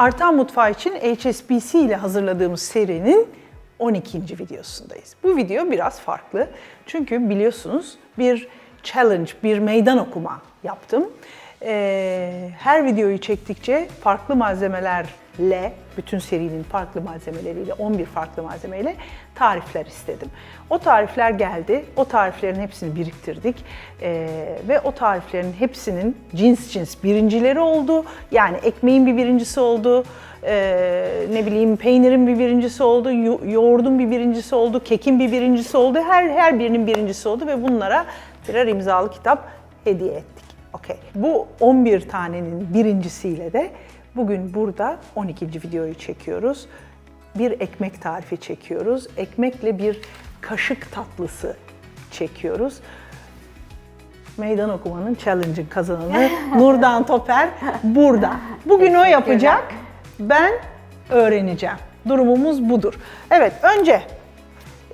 Artan Mutfağı için HSBC ile hazırladığımız serinin 12. videosundayız. Bu video biraz farklı. Çünkü biliyorsunuz bir challenge, bir meydan okuma yaptım. Ee, her videoyu çektikçe farklı malzemelerle, bütün serinin farklı malzemeleriyle, 11 farklı malzemeyle tarifler istedim. O tarifler geldi, o tariflerin hepsini biriktirdik Ee, ve o tariflerin hepsinin cins cins birincileri oldu. Yani ekmeğin bir birincisi oldu, ee, ne bileyim peynirin bir birincisi oldu, yo- yoğurdun bir birincisi oldu, kekin bir birincisi oldu. Her her birinin birincisi oldu ve bunlara birer imzalı kitap hediye ettik. Okey. Bu 11 tanenin birincisiyle de bugün burada 12. videoyu çekiyoruz. Bir ekmek tarifi çekiyoruz. Ekmekle bir kaşık tatlısı çekiyoruz. Meydan okumanın challenge'ın kazananı Nurdan Toper burada. Bugün o yapacak. Ben öğreneceğim. Durumumuz budur. Evet önce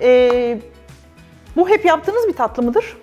eee, bu hep yaptığınız bir tatlı mıdır?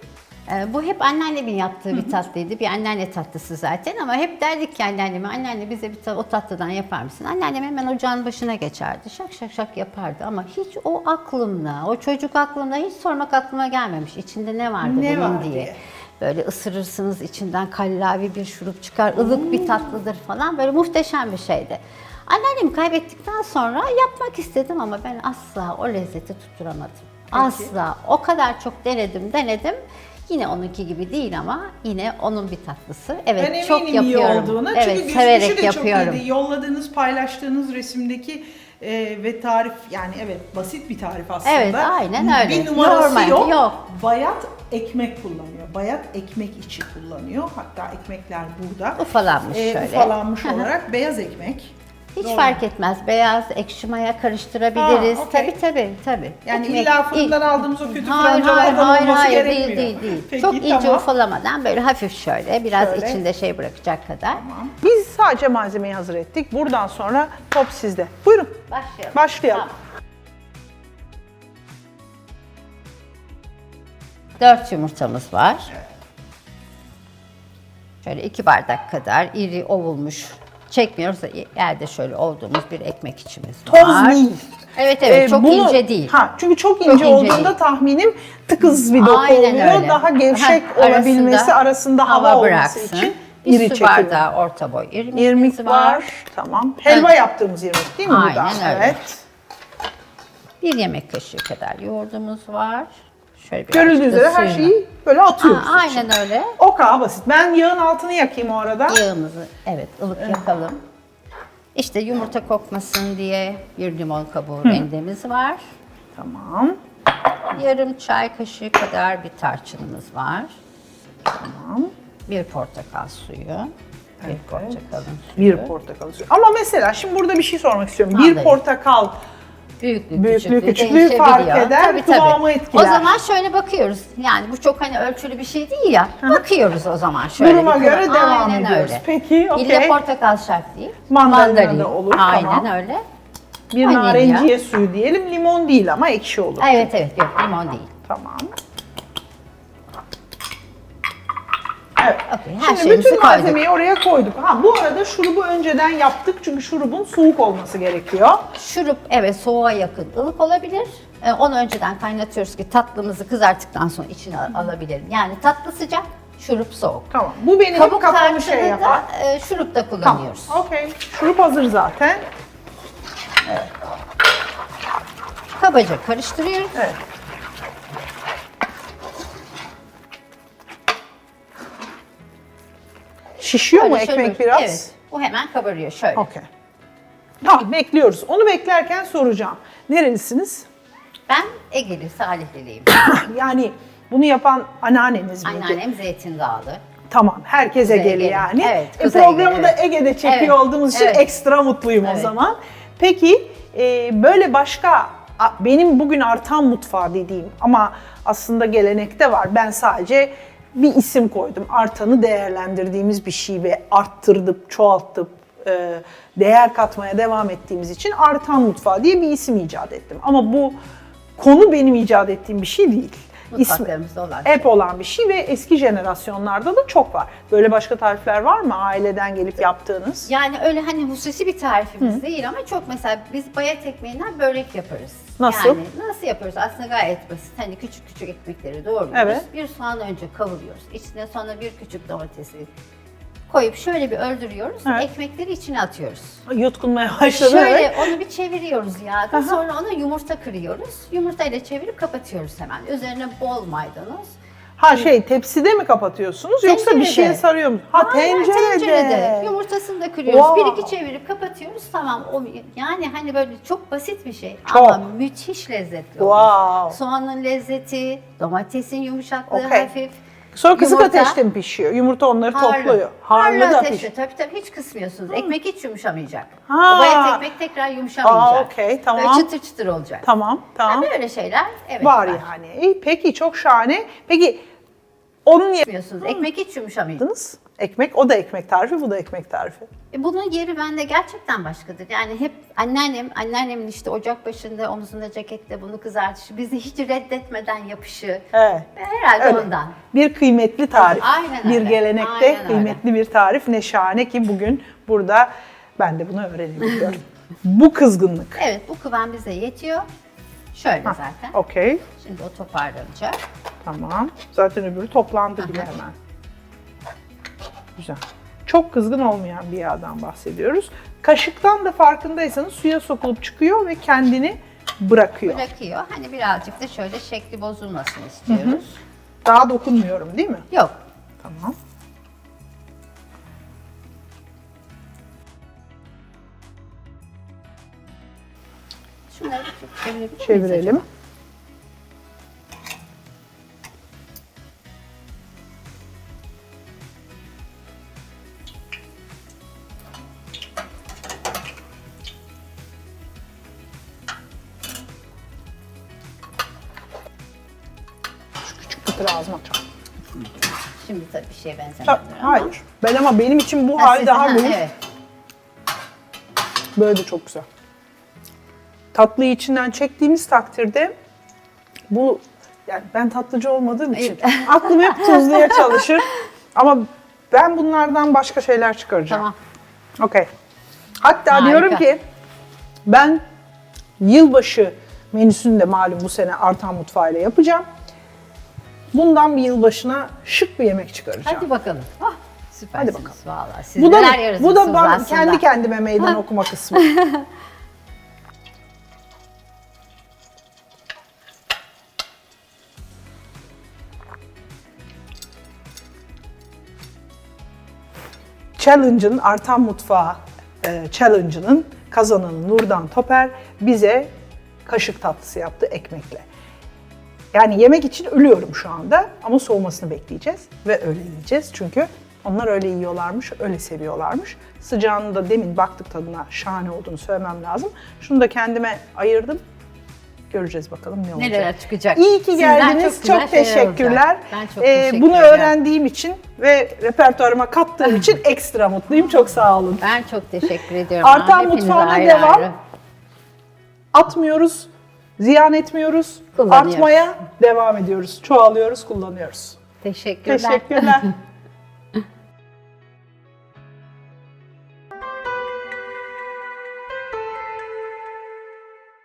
Ee, Bu hep anneannemin yaptığı bir tatlıydı. Bir anneanne tatlısı zaten ama hep derdik ki anneanneme, anneanne bize bir o tatlıdan yapar mısın? Anneannem hemen ocağın başına geçerdi. Şak şak şak yapardı ama hiç o aklımda, o çocuk aklımda hiç sormak aklıma gelmemiş. İçinde ne vardı Ne bunun var diye. diye. Böyle ısırırsınız içinden kallavi bir şurup çıkar, ılık bir tatlıdır falan. Böyle muhteşem bir şeydi. Anneannemi kaybettikten sonra yapmak istedim ama ben asla o lezzeti tutturamadım. Asla. O kadar çok denedim, denedim. Yine onunki gibi değil ama yine onun bir tatlısı. Evet, ben çok eminim iyi yapıyorum. olduğuna. Evet, Çünkü severek de yapıyorum. çok iyiydi. Yolladığınız, paylaştığınız resimdeki e, ve tarif yani evet basit bir tarif aslında. Evet, aynen öyle. Bir numarası Normal, yok. yok. Bayat ekmek kullanıyor. Bayat ekmek içi kullanıyor. Hatta ekmekler burada. Ufalanmış E, şöyle. Ufalanmış olarak beyaz ekmek. Hiç Doğru. fark etmez. Beyaz, ekşi maya karıştırabiliriz. Ha, okey. Tabii tabii tabii. Yani Ekmek- illa fırından İ- aldığımız o kötü Hayır, hayır, francalardan hayır, olması hayır, gerekmiyor. Değil, değil, değil. Peki, Çok ince tamam. ufalamadan böyle hafif şöyle, biraz Şöyle. içinde şey bırakacak kadar. Biz sadece malzemeyi hazır ettik. Buradan sonra top sizde. Buyurun. Başlayalım. Başlayalım. Tamam. Dört yumurtamız var. Şöyle iki bardak kadar iri ovulmuş çekmiyoruz elde şöyle olduğumuz bir ekmek içimiz var. Toz değil. Evet evet Ee, çok bunu- ince değil. Ha, çünkü çok ince, ince olduğunda değil. tahminim tıkız bir doku Aynen oluyor. öyle. Daha gevşek Ha, olabilmesi arasında hava, olması için bir iri su çekim. bardağı orta boy irmiğimiz İrmik var. Tamam. Helva yaptığımız irmik değil mi bu da? Aynen öyle. Evet. Bir yemek kaşığı kadar yoğurdumuz var. Şöyle biraz Görüldüğü üzere her şeyi böyle atıyoruz. Aa, aynen öyle. O kadar basit. Ben yağın altını yakayım o arada. Yağımızı evet ılık yakalım. İşte yumurta kokmasın diye bir limon kabuğu rendemiz var. Tamam. Yarım çay kaşığı kadar bir tarçınımız var. Tamam. Bir portakal suyu. Bir portakalın suyu. Bir portakal suyu. Ama mesela şimdi burada bir şey sormak istiyorum. Bir Anlayın. portakal Büyüklük, Büyüklüğü, küçüklüğü, küçüklüğü fark değişebiliyor. eder, kıvamı etkiler. O zaman şöyle bakıyoruz. Yani bu çok hani ölçülü bir şey değil ya. Bakıyoruz o zaman şöyle. Duruma bir göre devam Aynen ediyoruz. Öyle. Peki, okey. İlle portakal şart değil. Mandalina da olur, Aynen tamam. öyle. bir Vanilya. narenciye suyu diyelim. Limon değil ama ekşi olur. Evet evet yok limon değil. Tamam. Evet. Her Şimdi bütün koyduk. malzemeyi oraya koyduk. Ha bu arada şurubu önceden yaptık çünkü şurubun soğuk olması gerekiyor. Şurup evet soğuğa yakın ılık olabilir. Ee, onu önceden kaynatıyoruz ki tatlımızı kızarttıktan sonra içine al- alabilirim. Yani tatlı sıcak, şurup soğuk. Tamam. Bu benim Kabuk kafamı şey yapar. da e, şurup da Tamam. kullanıyoruz. Okey. Şurup hazır zaten. Kabaca karıştırıyoruz. Evet. Şişiyor mu Böyle ekmek şöyle- biraz? Evet. Bu hemen kabarıyor şöyle. Okey. Tamam bekliyoruz. Onu beklerken soracağım. Nerelisiniz? Ben Egeli, Salihliliyim. Yani bunu yapan anneanneniz miydi? Anneannem Zeytin Dağlı. Tamam, herkes Ege'li Egeli. yani. Evet, E, Kuzey programı Ege, da evet. Ege'de çekiyor Evet, olduğumuz için evet. ekstra mutluyum o Evet. zaman. Peki e, böyle başka a- benim bugün artan mutfağı dediğim ama aslında gelenekte var. Ben sadece bir isim koydum. Artanı değerlendirdiğimiz bir şey ve arttırdıp, çoğalttıp e, değer katmaya devam ettiğimiz için artan mutfağı diye bir isim icat ettim. Ama bu konu benim icat ettiğim bir şey değil. Mutfaklarımızda olan şey. hep olan bir şey ve eski jenerasyonlarda da çok var. Böyle başka tarifler var mı aileden gelip yaptığınız? Yani öyle hani hususi bir tarifimiz değil ama çok mesela biz bayat ekmeğinden börek yaparız. Nasıl? Yani nasıl yapıyoruz? Aslında gayet basit. Hani küçük küçük ekmekleri doğruyoruz. Evet. Bir soğanı önce kavuruyoruz. İçine sonra bir küçük domatesi koyup şöyle bir öldürüyoruz. Evet. Ekmekleri içine atıyoruz. Yutkunmaya başladı. Şöyle evet. onu bir çeviriyoruz yağda. Sonra ona yumurta kırıyoruz. Yumurtayla çevirip kapatıyoruz hemen. Üzerine bol maydanoz. Ha şey tepside mi kapatıyorsunuz yoksa bir Tencerede. şeye sarıyor musunuz? Ha Aynen, tencerede. Yumurtasını da kırıyoruz. Wow. Bir iki çevirip kapatıyoruz. Tamam. O, yani hani böyle çok basit bir şey. Çok. Ama müthiş lezzetli olur. Wow. Soğanın lezzeti, domatesin yumuşaklığı Okey. hafif. Sonra kısık Yumurta. ateşte mi pişiyor? Yumurta onları Harlı. topluyor. Harlı da ateşte. pişiyor. Tabii tabii hiç kısmıyorsunuz. Ekmek hiç yumuşamayacak. Ha. O bayat ekmek tekrar yumuşamayacak. Aa, okey, tamam. Böyle çıtır çıtır olacak. Tamam, tamam. Yani böyle şeyler evet var yani. İyi, peki çok şahane. Peki onun Yapmıyorsunuz. Ekmek hiç yumuşamayacak. Ekmek, o da ekmek tarifi, bu da ekmek tarifi. E, Bunun yeri bende gerçekten başkadır. Yani hep anneannem, anneannemin işte ocak başında omzunda cekette bunu kızartışı, bizi hiç reddetmeden yapışı. Evet. Herhalde Öyle. ondan. Bir kıymetli tarif. Aynen bir öyle. gelenekte Aynen öyle. kıymetli bir tarif. Ne şahane ki bugün burada ben de bunu öğrenebiliyorum. bu kızgınlık. Evet bu kıvam bize yetiyor. Şöyle zaten. Okey. Şimdi o toparlanacak. Tamam. Zaten öbürü toplandı bile hemen. Güzel. Çok kızgın olmayan bir yağdan bahsediyoruz. Kaşıktan da farkındaysanız suya sokulup çıkıyor ve kendini bırakıyor. Bırakıyor. Hani birazcık da şöyle şekli bozulmasın istiyoruz. Daha dokunmuyorum değil mi? Yok. Tamam. Şunları çevirebilir Çevirelim. acaba? Pıtırı ağzıma. Şimdi tabii bir şeye benzemiyor ama. Hayır. Ben ama benim için bu Ha, hali sizin- daha ha. Evet. Böyle de çok güzel. Tatlıyı içinden çektiğimiz takdirde bu yani ben tatlıcı olmadığım için aklım hep tuzluya çalışır. Ama ben bunlardan başka şeyler çıkaracağım. Tamam. Okey. Hatta Harika. diyorum ki ben yılbaşı menüsünü de malum bu sene artan mutfağıyla yapacağım. Bundan bir yılbaşına şık bir yemek çıkaracağım. Hadi bakalım. Ah, süpersiniz bakalım. vallahi. Siz bu da neler bu da bana aslında. kendi kendime meydan okuma kısmı. Challenge'ın artan mutfağı e, challenge'ının kazananı Nurdan Toper bize kaşık tatlısı yaptı ekmekle. Yani yemek için ölüyorum şu anda ama soğumasını bekleyeceğiz ve öyle yiyeceğiz. Çünkü onlar öyle yiyorlarmış, öyle seviyorlarmış. Sıcağını da demin baktık tadına şahane olduğunu söylemem lazım. Şunu da kendime ayırdım. Göreceğiz bakalım ne olacak. Neler çıkacak. İyi ki Sizden geldiniz. çok güzel Çok, şeyler teşekkürler. Ben çok Ee, teşekkür bunu ederim. öğrendiğim için ve repertuarıma kattığım için ekstra mutluyum. Çok sağ olun. Ben çok teşekkür ediyorum. Artan Hepinize mutfağına ayrı devam. ayrı. Atmıyoruz, ziyan etmiyoruz. Kullanıyoruz. Artmaya devam ediyoruz. Çoğalıyoruz, kullanıyoruz. Teşekkürler. Teşekkürler.